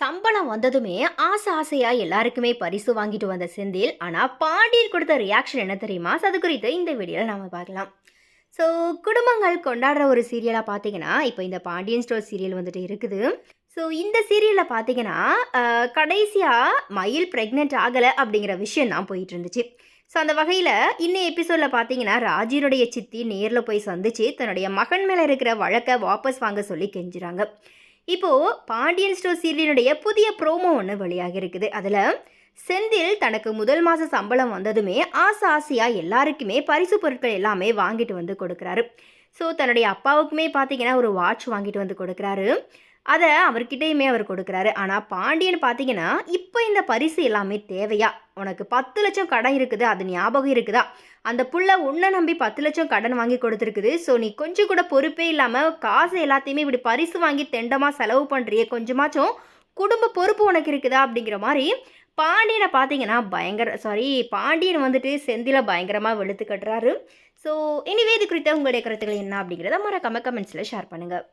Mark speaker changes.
Speaker 1: சம்பளம் வந்ததுமே ஆசை ஆசையா எல்லாருக்குமே பரிசு வாங்கிட்டு வந்த செந்தில் ஆனா பாண்டியன் கொடுத்த ரியாக்ஷன் என்ன தெரியுமா? அது குறித்து இந்த வீடியோவில் நாம பார்க்கலாம். ஸோ குடும்பங்கள் கொண்டாடுற ஒரு சீரியலாக பார்த்தீங்கன்னா இப்போ இந்த பாண்டியன் ஸ்டோர் சீரியல் வந்துட்டு இருக்குது. ஸோ இந்த சீரியலில் பார்த்தீங்கன்னா கடைசியாக மயில் ப்ரெக்னென்ட் ஆகலை அப்படிங்கிற விஷயம் தான் போயிட்டு இருந்துச்சு. ஸோ அந்த வகையில் இன்னும் எபிசோடில் பார்த்தீங்கன்னா ராஜினுடைய சித்தி நேரில் போய் சந்திச்சு தன்னுடைய மகன் மேலே இருக்கிற வழக்கை வாபஸ் வாங்க சொல்லி கெஞ்சுறாங்க. இப்போது பாண்டியன் ஸ்டோர் சீரியனுடைய புதிய ப்ரோமோ ஒன்று வெளியாக இருக்குது. அதில் செந்தில் தனக்கு முதல் மாத சம்பளம் வந்ததுமே ஆசை ஆசையாக எல்லாருக்குமே பரிசு பொருட்கள் எல்லாமே வாங்கிட்டு வந்து கொடுக்குறாரு. ஸோ தன்னுடைய அப்பாவுக்குமே பார்த்தீங்கன்னா ஒரு வாட்ச் வாங்கிட்டு வந்து கொடுக்குறாரு. அதை அவர்கிட்டயுமே அவர் கொடுக்குறாரு. ஆனால் பாண்டியன் பார்த்தீங்கன்னா இப்போ இந்த பரிசு எல்லாமே தேவையா? உனக்கு பத்து லட்சம் கடன் இருக்குது அது ஞாபகம் இருக்குதா? அந்த புள்ள உன்னை நம்பி பத்து லட்சம் கடன் வாங்கி கொடுத்துருக்குது. ஸோ நீ கொஞ்சம் கூட பொறுப்பே இல்லாமல் காசு எல்லாத்தையுமே இப்படி பரிசு வாங்கி தெண்டமாக செலவு பண்ணுறியே கொஞ்சமாச்சும் குடும்ப பொறுப்பு உனக்கு இருக்குதா? அப்படிங்கிற மாதிரி பாண்டியனை பார்த்தீங்கன்னா பயங்கர சாரி பாண்டியன் வந்துட்டு செந்தில பயங்கரமாக வெளுத்து கட்டுறாரு. ஸோ இனிவே இது குறித்த உங்களுடைய கருத்துக்கள் என்ன அப்படிங்கிறத மறக்காம கமெண்ட்ஸில் ஷேர் பண்ணுங்கள்